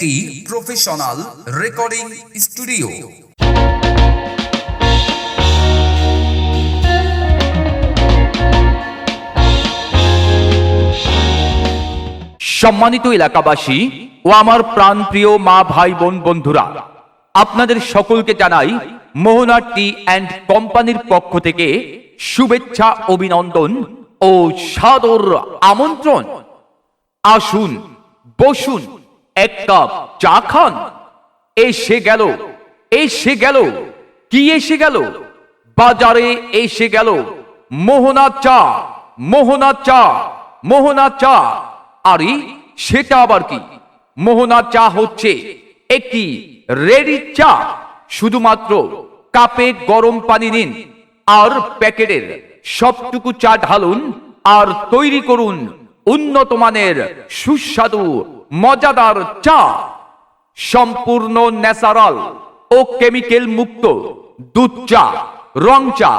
Professional recording studio সম্মানিত এলাকাবাসী ও আমার প্রাণপ্রিয় মা, ভাই, বোন, বন্ধুরা, আপনাদের সকলকে জানাই মোহনা টি অ্যান্ড কোম্পানির পক্ষ থেকে শুভেচ্ছা, অভিনন্দন ও সাদর আমন্ত্রণ। আসুন, বসুন এক কাপ চা খান? এসে গেল এসে গেল, কি এসে গেল? বাজারে এসে গেল, মোহনা চা মোহনা চা মোহনা চা। আরে, সেটা আবার কি? মোহনা চা হচ্ছে একটি রেডি চা। শুধুমাত্র কাপে গরম পানি নিন আর প্যাকেটের সবটুকু চা ঢালুন আর তৈরি করুন উন্নত মানের সুস্বাদু মজাদার চা, সম্পূর্ণ ন্যাচারাল ও কেমিক্যাল মুক্ত দুধ চা, রং চা,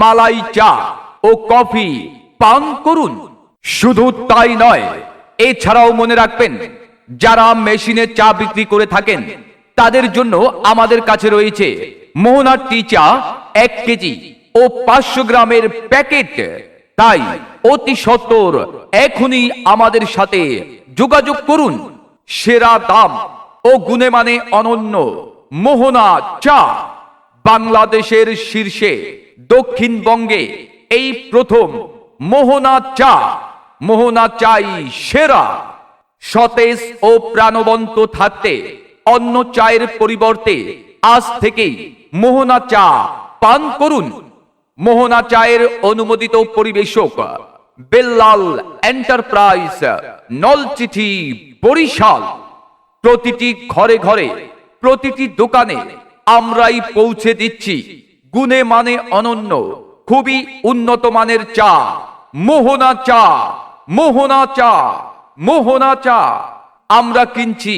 মালাই চা ও কফি পান করুন। শুধু তাই নয়, এছাড়াও মনে রাখবেন, যারা মেশিনে চা বিক্রি করে থাকেন, তাদের জন্য আমাদের কাছে রয়েছে মোহনার টি চা এক কেজি ও পাঁচশো গ্রামের প্যাকেট। তাই অতি সত্বর এখনই আমাদের সাথে যোগাযোগ করুন। সেরা দাম ও গুণে মানে অনন্য মোহনা চা। বাংলাদেশের শীর্ষে দক্ষিণবঙ্গে এই প্রথম মোহনা চা। মোহনা চাই সেরা। সতেজ ও প্রাণবন্ত থাকতে অন্য চায়ের পরিবর্তে আজ থেকেই মোহনা চা পান করুন। মোহনা চায়ের অনুমোদিত পরিবেশক বেল্লাল এন্টারপ্রাইজ নলচিঠি বরিশাল। প্রতিটি ঘরে ঘরে, প্রতিটি দোকানে আমরাই পৌঁছে দিচ্ছি। গুণে মানে অনন্য, খুবই উন্নত মানের চা। মোহনা চা মোহনা চা মোহনা চা। আমরা কিনছি,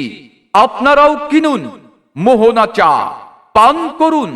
আপনারাও কিনুন মোহনা চা। পান করুন।